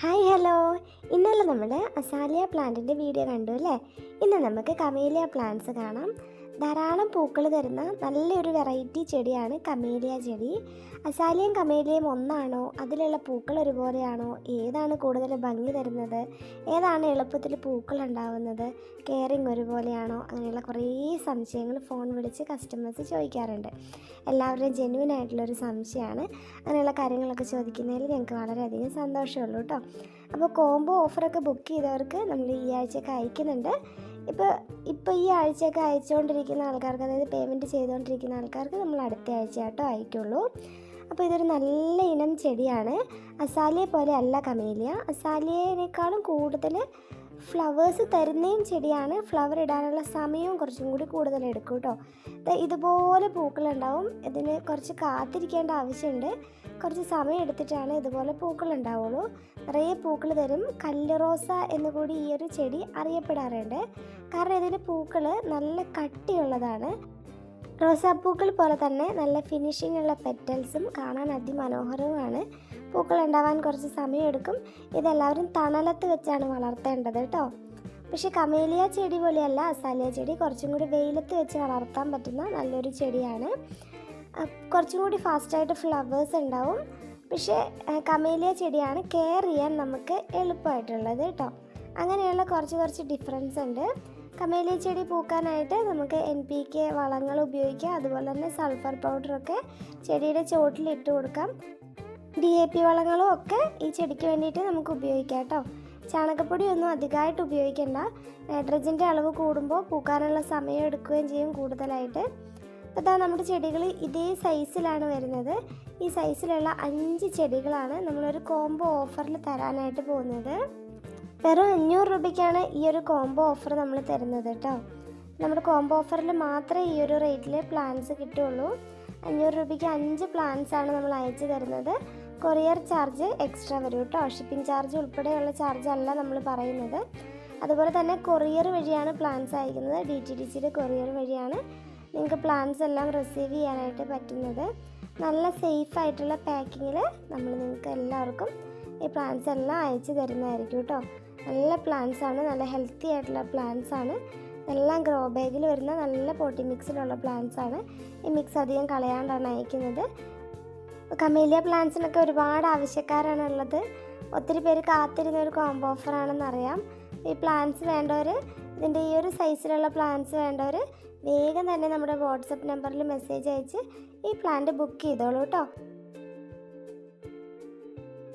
Hi hello ഇന്നലെ നമ്മൾ azalea പ്ലാന്റിന്റെ വീഡിയോ കണ്ടു അല്ലേ? ഇന്ന് നമുക്ക് കമേലിയ പ്ലാന്റ്സ് കാണാം. ധാരാളം പൂക്കൾ തരുന്ന നല്ലൊരു വെറൈറ്റി ചെടിയാണ് കമേലിയ ചെടി. അസാലിയും കമേലിയും ഒന്നാണോ? അതിലുള്ള പൂക്കൾ ഒരുപോലെയാണോ? ഏതാണ് കൂടുതൽ ഭംഗി തരുന്നത്? ഏതാണ് എളുപ്പത്തിൽ പൂക്കൾ ഉണ്ടാവുന്നത്? കെയറിങ് ഒരുപോലെയാണോ? അങ്ങനെയുള്ള കുറേ സംശയങ്ങൾ ഫോൺ വിളിച്ച് കസ്റ്റമേഴ്സ് ചോദിക്കാറുണ്ട്. എല്ലാവരുടെയും ജെന്യൂൻ ആയിട്ടുള്ളൊരു സംശയമാണ്. അങ്ങനെയുള്ള കാര്യങ്ങളൊക്കെ ചോദിക്കുന്നതിൽ ഞങ്ങൾക്ക് വളരെയധികം സന്തോഷമുള്ളൂ കേട്ടോ അപ്പോൾ കോംബോ ഓഫറൊക്കെ ബുക്ക് ചെയ്തവർക്ക് നമ്മൾ ഈ ആഴ്ചയൊക്കെ അയക്കുന്നുണ്ട്. ഇപ്പോൾ ഇപ്പോൾ ഈ ആഴ്ചയൊക്കെ അയച്ചുകൊണ്ടിരിക്കുന്ന ആൾക്കാർക്ക് അതായത് പേയ്മെന്റ് ചെയ്തുകൊണ്ടിരിക്കുന്ന ആൾക്കാർക്ക് നമ്മൾ അടുത്ത ആഴ്ച കേട്ടോ അയക്കുള്ളൂ. അപ്പോൾ ഇതൊരു നല്ല ഇനം ചെടിയാണ്. അസാലിയെ പോലെ അല്ല കമേലിയ. അസാലിയേനേക്കാളും കൂടുതൽ ഫ്ലവേഴ്സ് തരുന്നതും ചെടിയാണ്. ഫ്ലവർ ഇടാനുള്ള സമയവും കുറച്ചും കൂടി കൂടുതൽ എടുക്കും കേട്ടോ ഇതുപോലെ പൂക്കളുണ്ടാവും. ഇതിന് കുറച്ച് കാത്തിരിക്കേണ്ട ആവശ്യമുണ്ട് കുറച്ച് സമയം എടുത്തിട്ടാണ് ഇതുപോലെ പൂക്കൾ ഉണ്ടാവുള്ളൂ നിറയെ പൂക്കൾ തരും. കല്ലറോസ എന്ന് കൂടി ഈ ഒരു ചെടി അറിയപ്പെടാറുണ്ട്. കാരണം ഇതിന് പൂക്കൾ നല്ല കട്ടിയുള്ളതാണ്. റോസാപ്പൂക്കൾ പോലെ തന്നെ നല്ല ഫിനിഷിംഗ് ഉള്ള പെറ്റൽസും കാണാൻ അതിമനോഹരവുമാണ്. പൂക്കൾ ഉണ്ടാവാൻ കുറച്ച് സമയമെടുക്കും. ഇതെല്ലാവരും തണലത്ത് വെച്ചാണ് വളർത്തേണ്ടത് കേട്ടോ. പക്ഷെ കമേലിയ ചെടി പോലെയല്ല അസാലിയ ചെടി കുറച്ചും കൂടി വെയിലത്ത് വെച്ച് വളർത്താൻ പറ്റുന്ന നല്ലൊരു ചെടിയാണ്. കുറച്ചും കൂടി ഫാസ്റ്റായിട്ട് ഫ്ലവേഴ്സ് ഉണ്ടാവും. പക്ഷേ കമേലിയ ചെടിയാണ് കെയർ ചെയ്യാൻ നമുക്ക് എളുപ്പമായിട്ടുള്ളത് കേട്ടോ. അങ്ങനെയുള്ള കുറച്ച് കുറച്ച് ഡിഫറൻസ് ഉണ്ട്. കമേലിയ ചെടി പൂക്കാനായിട്ട് നമുക്ക് എൻ പി കെ വളങ്ങൾ ഉപയോഗിക്കാം. അതുപോലെ തന്നെ സൾഫർ പൗഡറൊക്കെ ചെടിയുടെ ചുവട്ടിൽ ഇട്ട് കൊടുക്കാം. ഡി എ പി വളങ്ങളും ഒക്കെ ഈ ചെടിക്ക് വേണ്ടിയിട്ട് നമുക്ക് ഉപയോഗിക്കാം കേട്ടോ. ചാണകപ്പൊടി ഒന്നും അധികമായിട്ട് ഉപയോഗിക്കേണ്ട. നൈട്രജന്റെ അളവ് കൂടുമ്പോൾ പൂക്കാനുള്ള സമയം എടുക്കുകയും ചെയ്യും കൂടുതലായിട്ട്. അപ്പോൾ നമ്മുടെ ചെടികൾ ഇതേ സൈസിലാണ് വരുന്നത്. ഈ സൈസിലുള്ള അഞ്ച് ചെടികളാണ് നമ്മളൊരു കോംബോ ഓഫറിൽ തരാനായിട്ട് പോകുന്നത്. വെറും അഞ്ഞൂറ് രൂപയ്ക്കാണ് ഈ ഒരു കോംബോ ഓഫർ നമ്മൾ തരുന്നത് കേട്ടോ. നമ്മുടെ കോംബോ ഓഫറിൽ മാത്രമേ ഈ ഒരു റേറ്റിൽ പ്ലാൻസ് കിട്ടുള്ളൂ അഞ്ഞൂറ് രൂപയ്ക്ക് അഞ്ച് പ്ലാൻസ് ആണ് നമ്മൾ അയച്ചു തരുന്നത്. കൊറിയർ ചാർജ് എക്സ്ട്രാ വരും കേട്ടോ. ഷിപ്പിംഗ് ചാർജ് ഉൾപ്പെടെയുള്ള ചാർജ് അല്ല നമ്മൾ പറയുന്നത്. അതുപോലെ തന്നെ കൊറിയർ വഴിയാണ് പ്ലാൻസ് അയക്കുന്നത്. ഡി ടി ഡി സിയുടെ കൊറിയർ വഴിയാണ് നിങ്ങൾക്ക് പ്ലാൻസ് എല്ലാം റിസീവ് ചെയ്യാനായിട്ട് പറ്റുന്നത്. നല്ല സേഫ് ആയിട്ടുള്ള പാക്കിങ്ങിൽ നമ്മൾ നിങ്ങൾക്ക് എല്ലാവർക്കും ഈ പ്ലാൻസ് എല്ലാം അയച്ചു തരുന്നതായിരിക്കും കേട്ടോ. നല്ല പ്ലാന്റ്സ് ആണ് നല്ല ഹെൽത്തി ആയിട്ടുള്ള പ്ലാന്റ്സ് ആണ്. എല്ലാം ഗ്രോ ബാഗിൽ വരുന്ന നല്ല പോട്ടി മിക്സിലുള്ള പ്ലാന്റ്സ് ആണ്. ഈ മിക്സ് അധികം കളയാണ്ടാണ് അയക്കുന്നത്. കമേലിയ പ്ലാന്റ്സിനൊക്കെ ഒരുപാട് ആവശ്യക്കാരാണ് ഉള്ളത്. ഒത്തിരി പേര് കാത്തിരുന്ന ഒരു കോംബോ ഓഫറാണെന്ന് അറിയാം. ഈ പ്ലാന്റ്സ് വേണ്ടവർ ഇതിന്റെ ഈ ഒരു സൈസിലുള്ള പ്ലാന്റ്സ് വേണ്ടവർ വേഗം തന്നെ നമ്മുടെ വാട്സപ്പ് നമ്പറിൽ മെസ്സേജ് അയച്ച് ഈ പ്ലാന്റ് ബുക്ക് ചെയ്തോളൂ കേട്ടോ